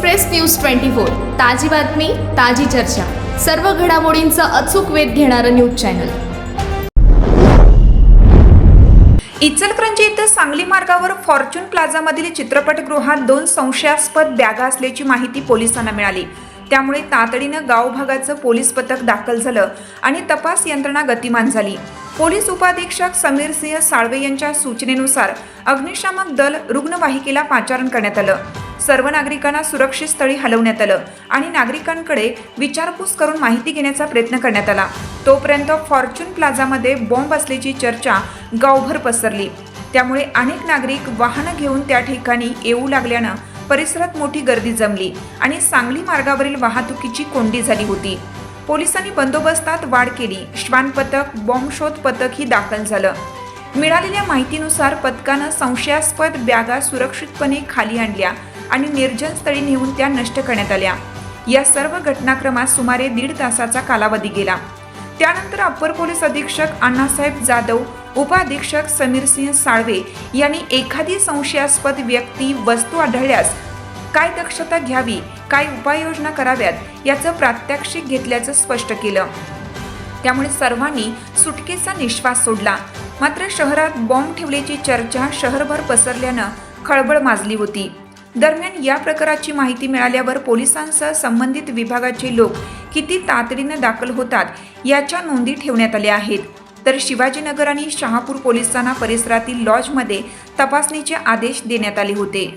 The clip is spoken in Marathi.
एक्सप्रेस न्यूज ट्वेंटी फोर ताजी बातमी ताजी चर्चा. सर्व घडामोडींचा अचूक वेध घेणारं न्यूज चॅनल. इचलकरंजी इथं सांगली मार्गावर फॉर्च्यून प्लाझामधील चित्रपटगृहात दोन संशयास्पद बॅगा असल्याची माहिती पोलिसांना मिळाली. त्यामुळे तातडीनं गावभागाचं पोलीस पथक दाखल झालं आणि तपास यंत्रणा गतिमान झाली. पोलीस उपाधीक्षक समीर सिंह साळवे यांच्या सूचनेनुसार अग्निशामक दल रुग्णवाहिकेला पाचारण करण्यात आलं. सर्व नागरिकांना सुरक्षित स्थळी हलवण्यात आलं आणि नागरिकांकडे विचारपूस करून माहिती घेण्याचा प्रयत्न करण्यात आला. तोपर्यंत फॉर्च्यून प्लाझामध्ये बॉम्ब असल्याची चर्चा गावभर पसरली. त्यामुळे अनेक नागरिक वाहनं घेऊन त्या ठिकाणी येऊ लागल्यानं परिसरात मोठी गर्दी जमली आणि सांगली मार्गावरील वाहतुकीची कोंडी झाली होती. पोलिसांनी बंदोबस्तात वाढ केली. श्वान पथक बॉम्ब शोध पथकही दाखल झालं. मिळालेल्या माहितीनुसार पथकानं संशयास्पद बॅगा सुरक्षितपणे खाली आणल्या आणि निर्जन स्थळी नेऊन त्या नष्ट करण्यात आल्या. या सर्व घटनाक्रमात सुमारे दीड तासाचा कालावधी गेला. त्यानंतर अप्पर पोलीस अधीक्षक अण्णासाहेब जाधव उपअधीक्षक समीर सिंह साळवे यांनी एखादी संशयास्पद व्यक्ती वस्तू आढळल्यास काय दक्षता घ्यावी काय उपाययोजना कराव्यात याचं प्रात्यक्षिक घेतल्याचं स्पष्ट केलं. त्यामुळे सर्वांनी सुटकेचा निश्वास सोडला. मात्र शहरात बॉम्ब ठेवल्याची चर्चा शहरभर पसरल्यानं खळबळ माजली होती. दरम्यान या प्रकाराची माहिती मिळाल्यावर पोलिसांसह संबंधित विभागाचे लोक किती तातडीनं दाखल होतात याच्या नोंदी ठेवण्यात आल्या आहेत. तर शिवाजीनगर आणि शहापूर पोलिसांना परिसरातील लॉजमध्ये तपासणीचे आदेश देण्यात आले होते.